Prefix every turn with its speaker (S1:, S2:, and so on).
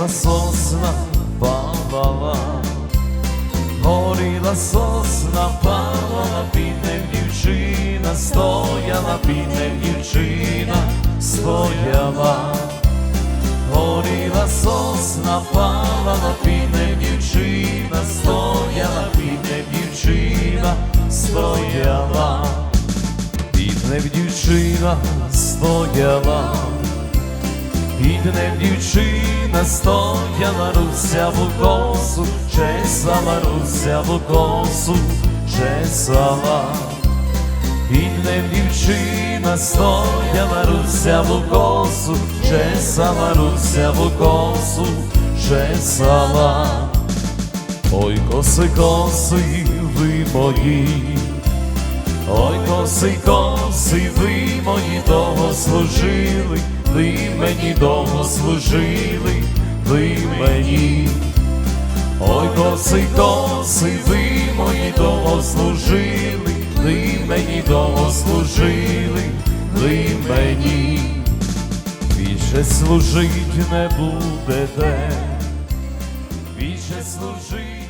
S1: горіла сосна, палала, горіла сосна, палала, під ним дівчина стояла, під ним дівчина стояла. Горіла сосна, палала, під ним дівчина стояла, під ним дівчина стояла, під ним дівчина стояла, під ним дівчина стояла, русяву косу, чесала, русяву косу, чесала. Під ним дівчина стояла, русяву косу, чесала, русяву косу, чесала. Ой, коси, коси, ви мої, ой, коси, коси, ви мої довго служили, ви мені довго служили, ви мені. Ой, коси, коси, ви мої довго служили, ви мені довго служили, ви мені. Більше служить не будете, більше служить.